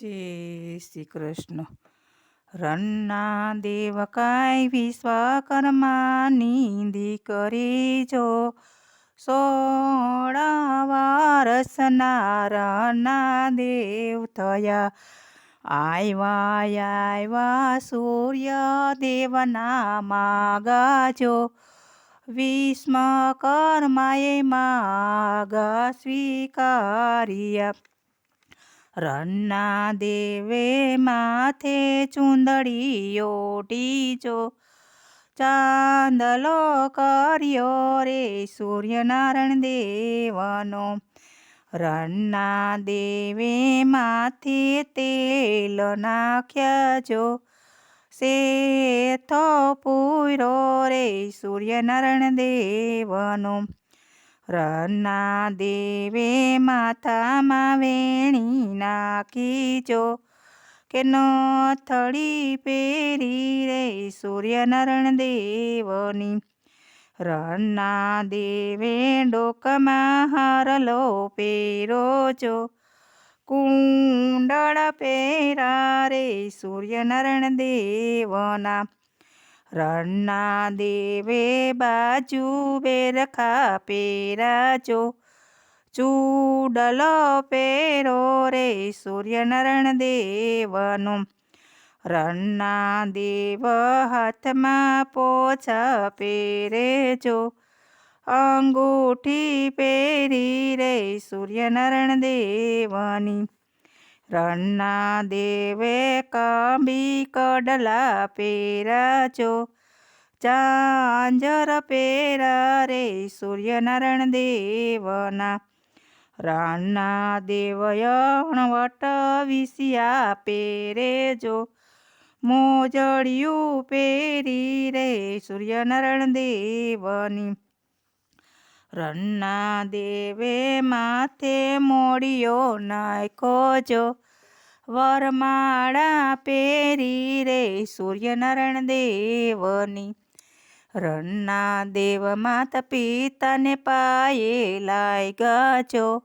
જય શ્રી કૃષ્ણ. રન્ના દેવ કાંઈ વિશ્વકર્માની દીકરી જો સોળા રસના રન્ના દેવ થયા. આવ્યા આવ્યા સૂર્ય દેવના માગાજો. વિશ્વકર્માએ માગા સ્વીકાર્યા. રન્ના દેવે માથે ચૂંદડી ઓટીજો ચાંદલો કર્યો રે સૂર્યનારાયણ દેવનો. રન્ના દેવે માથે તેલ નાખ્યા જો. શેથો પૂરો રે સૂર્યનારાયણ દેવનો. રન્ના દેવે માથામાં વેણી નાખીજો કે નથડી પહેરી રે સૂર્યનારાયણ દેવની. રન્ના દેવે ડોકમાં હારલો પહેરોજો કુંડળ પહેરા રે સૂર્યનારાયણ દેવના. રન્ના દેવે બાજુ બેરખા પેરાજો ચૂડલો પેરો રે સૂર્યનારાયણ દેવનો. રન્ના દેવ હાથમાં પોછા પહેરેજો અંગૂઠી પહેરી રે સૂર્યનારાયણ દેવની. રન્ના દેવે કાંબી કડલા પેરાજો ચાંજર પેરા રે સૂર્યનારાયણ દેવના. રણના દેવયણ વટ વિસિયા પેરેજો મોજડિયું પેરી રે સૂર્યનારાયણ દેવની. રન્ના દેવે માથે મોડિયો નાખોજો વરમાળા પેરી રે સૂર્યનારાયણ દેવની. રન્ના દેવ માતા પિતાને પાયે લાય ગજો.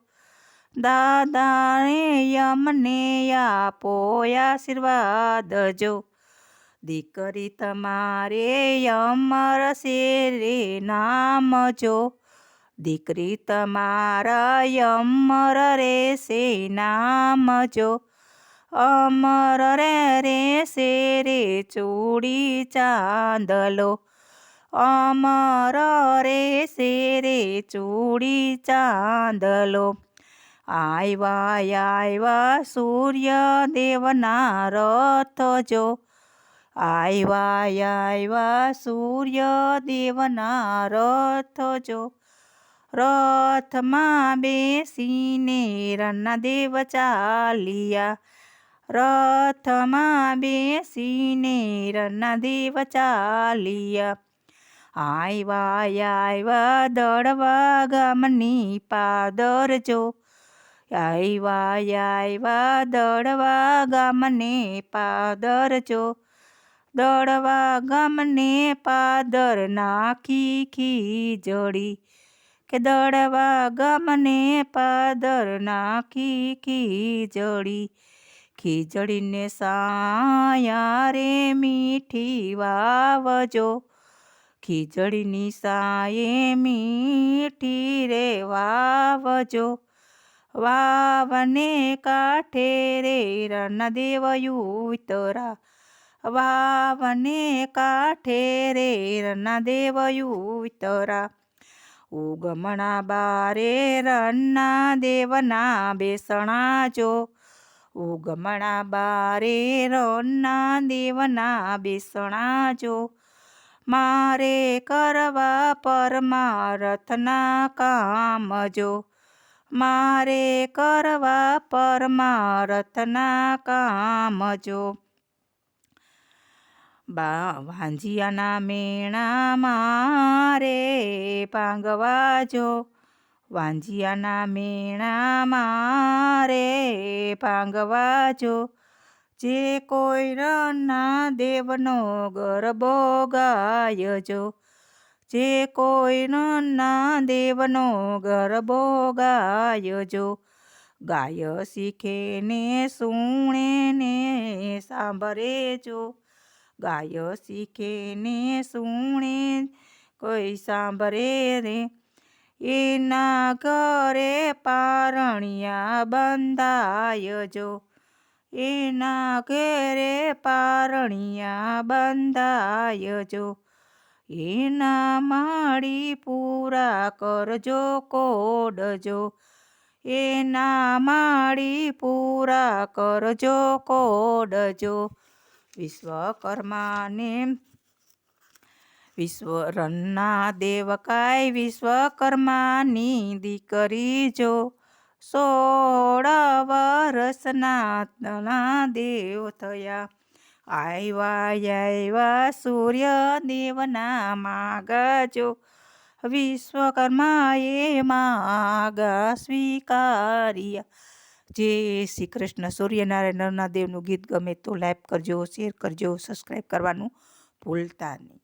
દાદાને યમને આપો આશીર્વાદ જો. દીકરી તમારે અમર શેરે નામ જો. દીકરી તમારા અમર રેશે નામ જો. અમર રે રેશે રે ચૂડી ચાંદલો. અમર રેશે રે ચૂડી ચાંદલો. આવ્યા આવ્યા સૂર્ય દેવના રથ જો. આવ્યા આવ્યા સૂર્ય દેવના રથ જો. રથમાં બેસીને રણદેવ ચાલિયા રથમાં બેસીને રણદેવ ચાલિયા આવ્યા આવ્યા દળવા ગામની પાદર જો આવ્યા આવ્યા દળવા ગામને પાદર જો દળવા ગામને પાદર નાખી ખીજડી કે દળવા ગમને પાદર નાખી ખીજડી. ખીજડીને સાયા રે મીઠી વાવજો. ખીજડીની સાયે મીઠી રે વાવજો. વાવને કાંઠે રે રણદેવ ઉતરા વાવને કાંઠે રે રણદેવ ઉતરા ઉગમણા બારે રણના દેવના બેસણા જો. ઉગમણા બારે રન્ના દેવના બેસણા જો. મારે કરવા પરમારથના કામ જો. મારે કરવા પરમારથના કામ જો. બા વાંજિયાના મેણા મારે પાંગવાજો. વાંજિયાના મેણા મારે પાંગવાજો. જે કોઈ રણના દેવનો ગરબો ગાયજો જે. કોઈ રણના દેવનો ગરબો ગાયજો ગાય શીખે ને સુણે ને સાંભળે જો. ગાય શીખે ને સુણે, કોઈ સાંભળે રે. એના ઘરે પારણિયા બંધાય જો. એના ઘેરે પારણિયા બંધાય જો. એના માળી પૂરા કરજો કોડજો એના માળી પૂરા કરજો કોડજો વિશ્વકર્માને. વિશ્વરણના દેવકાય વિશ્વકર્માની દીકરી જો સોળ વર્ષના દેવ થયા. આવ્યા આવ્યા સૂર્યદેવના માગજો વિશ્વકર્માએ માગ સ્વીકાર્યા. જય શ્રી કૃષ્ણ સૂર્યનારાયણ નરના દેવનું ગીત ગમે તો લાઈક કરજો, શેર કરજો, સબસ્ક્રાઈબ કરવાનું ભૂલતા નહીં.